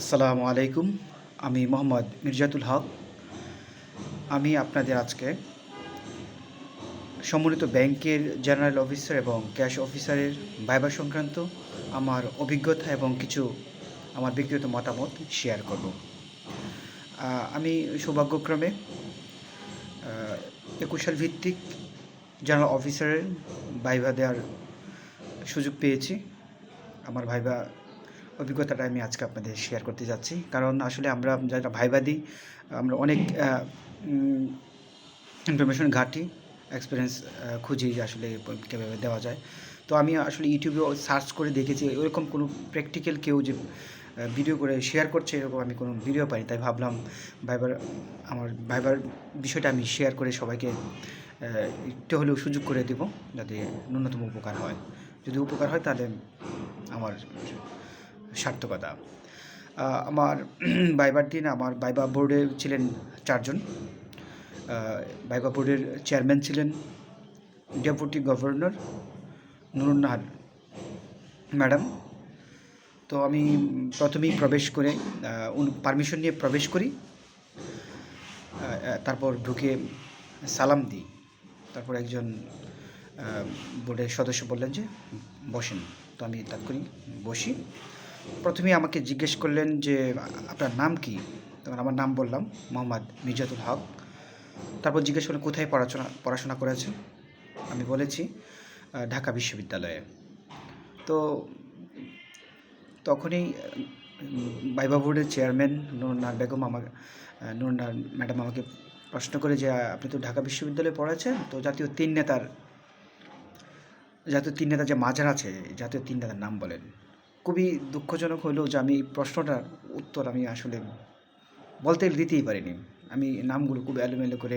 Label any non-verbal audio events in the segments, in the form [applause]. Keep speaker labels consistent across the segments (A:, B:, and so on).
A: আসসালামু আলাইকুম। আমি মোহাম্মদ মির্জাতুল হক। আমি আপনাদের আজকে সম্মিলিত ব্যাংকের জেনারেল অফিসার এবং ক্যাশ অফিসারের ভাইবার সংক্রান্ত আমার অভিজ্ঞতা এবং কিছু আমার ব্যক্তিগত মতামত শেয়ার করব। আমি সৌভাগ্যক্রমে একুশাল ভিত্তিক জেনারেল অফিসারের ভাইবা দেওয়ার সুযোগ পেয়েছি। আমার ভাইবা অভিজ্ঞতাটা আমি আজকে আপনাদের শেয়ার করতে যাচ্ছি। কারণ আসলে আমরা যারা ভাইবা দিই আমরা অনেক ইনফরমেশন ঘাঁটি এক্সপিরিয়েন্স খুঁজি আসলে কীভাবে দেওয়া যায়। তো আমি আসলে ইউটিউবে সার্চ করে দেখেছি ওরকম কোনো প্র্যাকটিক্যাল কেউ যে ভিডিও করে শেয়ার করছে, এরকম আমি কোনো ভিডিও পাই তাই ভাবলাম ভাইবার, আমার ভাইবার বিষয়টা আমি শেয়ার করে সবাইকে একটু হলেও সুযোগ করে দেব, যাতে ন্যূনতম উপকার হয়। যদি উপকার হয় তাহলে আমার সার্থকতা। আমার [clears throat] বাইবার দিন আমার বাইবা বোর্ডে ছিলেন চারজন। বাইবা বোর্ডের চেয়ারম্যান ছিলেন ডেপুটি গভর্নর নুরুন্নাহার ম্যাডাম। তো আমি প্রথমেই প্রবেশ করে পারমিশন নিয়ে প্রবেশ করি। তারপর ঢুকে সালাম দিই। তারপর একজন বোর্ডের সদস্য বললেন যে, বসেন। তো আমি তাৎক্ষণিক বসি। প্রথমেই আমাকে জিজ্ঞেস করলেন যে, আপনার নাম কি? তখন আমার নাম বললাম, মোহাম্মদ মির্জাতুল হক। তারপর জিজ্ঞেস করলেন, কোথায় পড়াশোনা পড়াশোনা করেছেন? আমি বলেছি ঢাকা বিশ্ববিদ্যালয়ে। তো তখনই বাইবা বোর্ডের চেয়ারম্যান নুরনার বেগম আমাকে নুরনার ম্যাডাম আমাকে প্রশ্ন করে যে, আপনি তো ঢাকা বিশ্ববিদ্যালয়ে পড়েছেন তো জাতীয় তিন নেতার, জাতীয় তিন নেতার যে মাজার আছে, জাতীয় তিন নেতার নাম বলেন। খুবই দুঃখজনক হলেও যে আমি এই প্রশ্নটার উত্তর আমি আসলে বলতে দিতেই পারিনি। আমি নামগুলো খুব এলোমেলো করে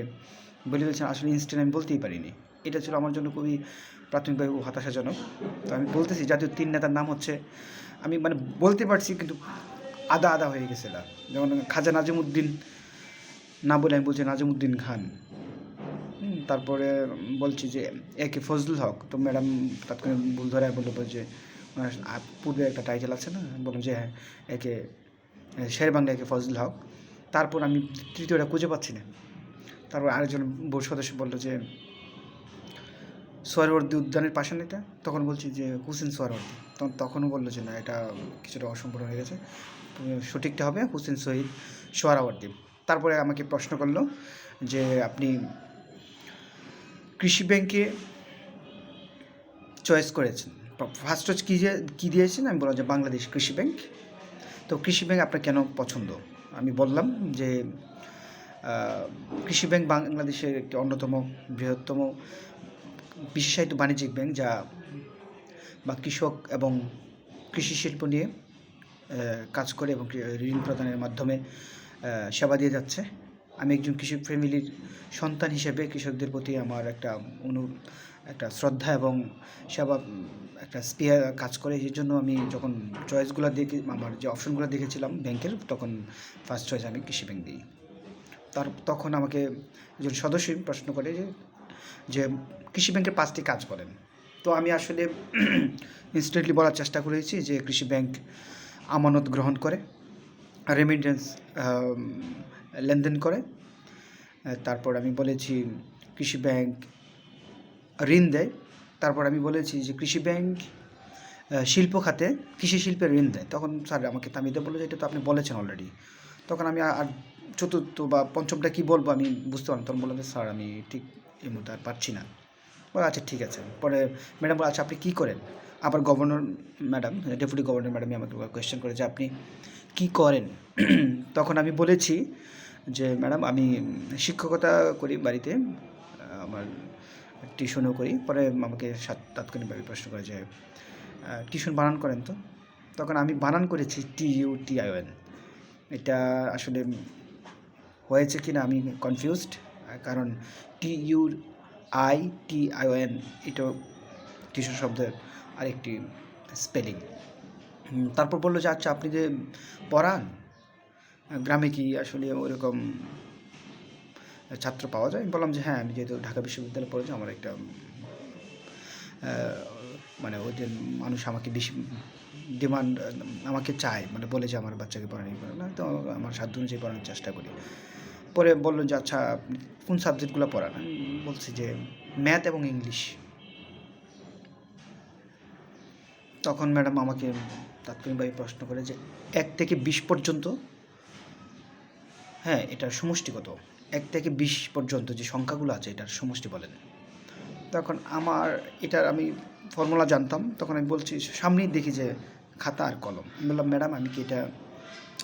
A: বলে দিয়েছেন আসলে ইনস্ট্যান্ট আমি বলতেই পারিনি। এটা ছিল আমার জন্য খুবই প্রাথমিকভাবে খুব হতাশাজনক। তো আমি বলতেছি, জাতীয় তিন নেতার নাম হচ্ছে, আমি মানে বলতে পারছি কিন্তু আদা আদা হয়ে গেছে না যেমন খাজা নাজিমুদ্দিন, না বলে আমি বলছি নাজিমুদ্দিন খান। তারপরে বলছি যে একে ফজলুল হক। তো ম্যাডাম তাৎক্ষণিক ভুল ধরে বলল যে পূর্বে একটা টাইটেল আছে না? বললাম যে হ্যাঁ একে শের বাংলা একে ফজল হক। তারপর আমি তৃতীয়টা খুঁজে পাচ্ছি না। তারপর আরেকজন বোর্ড সদস্য বলল যে, সোয়ারবর্দী উদ্যানের পাশে না এটা তখন বলছি যে, হুসেন সোয়ারবর্দী। তখন তখনও বলল যে, না, এটা কিছুটা অসম্পূর্ণ হয়ে গেছে। সঠিকটা হবে হুসেন শহীদ সোয়ারাবর্দী। তারপরে আমাকে প্রশ্ন করল যে, আপনি কৃষি ব্যাংকে চয়েস করেছেন? ফার্স্ট হচ্ছে কী যে কী দিয়েছেন? আমি বললাম যে বাংলাদেশ কৃষি ব্যাংক। তো কৃষি ব্যাংক আপনার কেন পছন্দ? আমি বললাম যে কৃষি ব্যাংক বাংলাদেশের একটি অন্যতম বৃহত্তম বিশেষায়িত বাণিজ্যিক ব্যাংক যা বা কৃষক এবং কৃষি শিল্প নিয়ে কাজ করে এবং ঋণ প্রদানের মাধ্যমে সেবা দিয়ে যাচ্ছে। আমি একজন কৃষক ফ্যামিলির সন্তান হিসেবে কৃষকদের প্রতি আমার একটা অনু একটা শ্রদ্ধা এবং সেবা একটা স্পেয়ার কাজ করে, এই জন্য আমি যখন চয়েসগুলো দেখে, আমার যে অপশনগুলো দেখেছিলাম ব্যাংকের তখন ফার্স্ট চয়েস আমি কৃষি ব্যাংক দিই। তার, তখন আমাকে একজন সদস্যই প্রশ্ন করে যে যে কৃষি ব্যাংকের পাঁচটি কাজ করেন। তো আমি আসলে [clears throat] ইনস্ট্যান্টলি বলার চেষ্টা করেছি যে, কৃষি ব্যাংক আমানত গ্রহণ করে রেমিটেন্স লেনদেন করে। তারপর আমি বলেছি, কৃষি ব্যাংক ঋণ দেয়। তারপর আমি বলেছি যে কৃষি ব্যাংক শিল্প খাতে কৃষি শিল্পের ঋণ দেয় তখন স্যার আমাকে থামিয়ে বলল যে এটা তো আপনি বলেছেন অলরেডি তখন আমি আর চতুর্থ বা পঞ্চমটা কি বলব আমি বুঝতে পারলাম তখন বললাম যে স্যার আমি ঠিক এই মুহূর্তে আর পারছি না। বলে আচ্ছা ঠিক আছে। পরে ম্যাডাম বলে আচ্ছা আপনি কী করেন? আবার গভর্নর ম্যাডাম ডেপুটি গভর্নর ম্যাডামই আমাকে কোয়েশ্চেন করে যে আপনি কী করেন? [clears throat] তখন আমি বলেছি যে ম্যাডাম আমি শিক্ষকতা করি বাড়িতে আমার টিউশনও করি। পরে আমাকে তাৎক্ষণিকভাবে প্রশ্ন করে যে টিউশন বানান করেন তো? তখন আমি বানান করেছি T U T I N এটা আসলে হয়েছে কি না আমি কনফিউজড কারণ T U I T I N এটা টিউশন শব্দের আরেকটি স্পেলিং। তারপর বলল যে আচ্ছা আপনি যে পড়ান, গ্রামে কি আসলে ওরকম ছাত্র পাওয়া যায়। বললাম যে হ্যাঁ আমি যেহেতু ঢাকা বিশ্ববিদ্যালয়ে পড়েছি, আমার একটা মানে ওদের মানুষ আমাকে বেশি ডিমান্ড, আমাকে চায় মানে বলে যে, আমার বাচ্চাকে পড়ানি না তো আমার সাধ্য অনুযায়ী পড়ানোর চেষ্টা করি। পরে বলল যে আচ্ছা কোন সাবজেক্টগুলো পড়ান? আমি বলছি যে, ম্যাথ এবং ইংলিশ। তখন ম্যাডাম আমাকে তাৎক্ষণিকভাবে প্রশ্ন করে যে, এক থেকে বিশ পর্যন্ত? হ্যাঁ এটার সমষ্টিগত। এক থেকে বিশ পর্যন্ত যে সংখ্যাগুলো আছে এটার সমষ্টি বলেন। তখন আমার এটার আমি ফর্মুলা জানতাম, তখন আমি বলছি, সামনেই দেখি যে খাতা আর কলম। আমি বললাম, ম্যাডাম, আমি কি এটা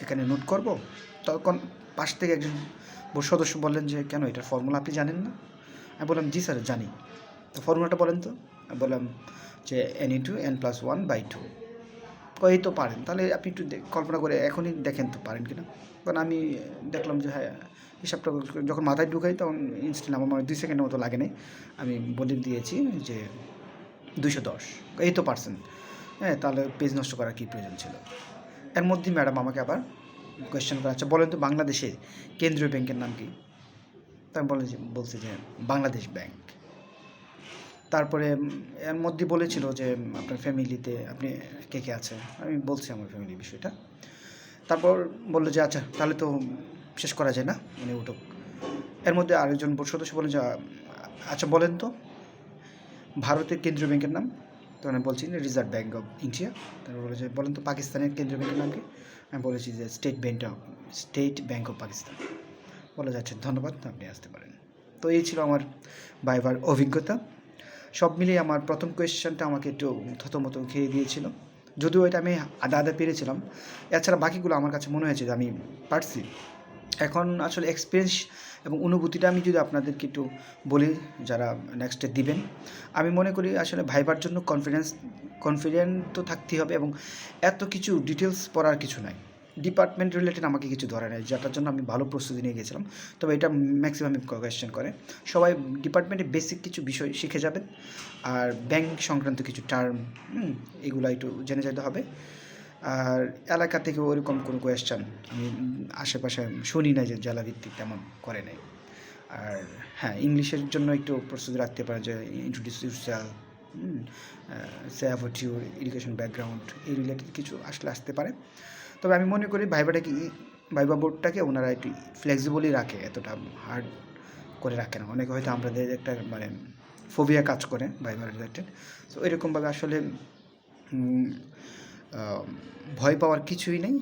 A: এখানে নোট করব? তখন পাশ থেকে একজন সদস্য বললেন যে, কেন এটার ফর্মুলা আপনি জানেন না? আমি বললাম, জি স্যার, জানি। তো ফর্মুলাটা বলেন তো। আমি বললাম যে N E two N plus one by two এই তো পারেন। তাহলে আপনি একটু কল্পনা করে এখনই দেখেন তো পারেন কিনা। কারণ আমি দেখলাম যে হ্যাঁ হিসাবটা যখন মাথায় ঢুকাই তখন ইনস্ট্যান্ট আমার মনে দুই সেকেন্ডের মতো লাগে নাই। আমি বলে দিয়েছি যে দুশো দশ। এই তো পার্সেন্ট হ্যাঁ তাহলে পেজ নষ্ট করার কী প্রয়োজন ছিল? এর মধ্যেই ম্যাডাম আমাকে আবার কোয়েশ্চেন করা আচ্ছা বলেন তো বাংলাদেশের কেন্দ্রীয় ব্যাংকের নাম কি? তা আমি বলে বলছে যে, বাংলাদেশ ব্যাংক। তারপরে এর মধ্যে বলেছিল যে আপনার ফ্যামিলিতে আপনি কে কে আছে আমি বলছি আমার ফ্যামিলির বিষয়টা। তারপর বলল যে আচ্ছা তাহলে তো শেষ করা যায় না। মানে উঠুক। এর মধ্যে আরেকজন সদস্য বলেন যে আচ্ছা বলেন তো, ভারতের কেন্দ্রীয় ব্যাংকের নাম? তো আমি বলছি রিজার্ভ ব্যাঙ্ক অফ ইন্ডিয়া। তারপর বলে যে, বলেন তো, পাকিস্তানের কেন্দ্রীয় ব্যাংকের নাম কি? আমি বলেছি যে, State Bank of, State Bank of Pakistan. বলে যাচ্ছে ধন্যবাদ, আপনি আসতে পারেন। তো এই ছিল আমার বাইবার অভিজ্ঞতা। সব মিলিয়ে আমার প্রথম কোয়েশ্চেনটা আমাকে একটু থতমতো খেয়ে দিয়েছিল। যদিও এটা আমি আদা আদা পেরেছিলাম। এছাড়া বাকিগুলো আমার কাছে মনে হয়েছে যে আমি পারছি। এখন আসলে এক্সপিরিয়েন্স এবং অনুভূতিটা আমি যদি আপনাদেরকে একটু বলি, যারা নেক্সটে দিবেন, আমি মনে করি আসলে ভাইবার জন্য কনফিডেন্স কনফিডেন্ট তো থাকতেই হবে এবং এত কিছু ডিটেলস পড়ার কিছু নাই। ডিপার্টমেন্ট রিলেটেড আমাকে কিছু ধরে নেই যেটার জন্য আমি ভালো প্রস্তুতি নিয়ে গেছিলাম। তবে এটা ম্যাক্সিমাম কোয়েশ্চেন করে। সবাই ডিপার্টমেন্টে বেসিক কিছু বিষয় শিখে যাবেন আর ব্যাংক সংক্রান্ত কিছু টার্ম এগুলো একটু জেনে যেতে হবে। আর এলাকা থেকে ওরকম কোনো কোয়েশ্চেন আমি আশেপাশে শুনি না যে জেলাভিত্তিক তেমন করে নাই। আর হ্যাঁ ইংলিশের জন্য একটু প্রস্তুতি রাখতে পারে যে introduce yourself about your education background এই রিলেটেড কিছু আসলে আসতে পারে। তবে আমি মনে করি ভাইবাটাকে ভাইবা বোর্ডটাকে ওনারা একটু ফ্লেক্সিবলই রাখে, এতটা হার্ড করে রাখে না। অনেকে হয়তো আমাদের একটা মানে ফোবিয়া কাজ করে ভাইবার রিলেটেড সো এরকমভাবে আসলে ভয় পাওয়ার কিছুই নেই।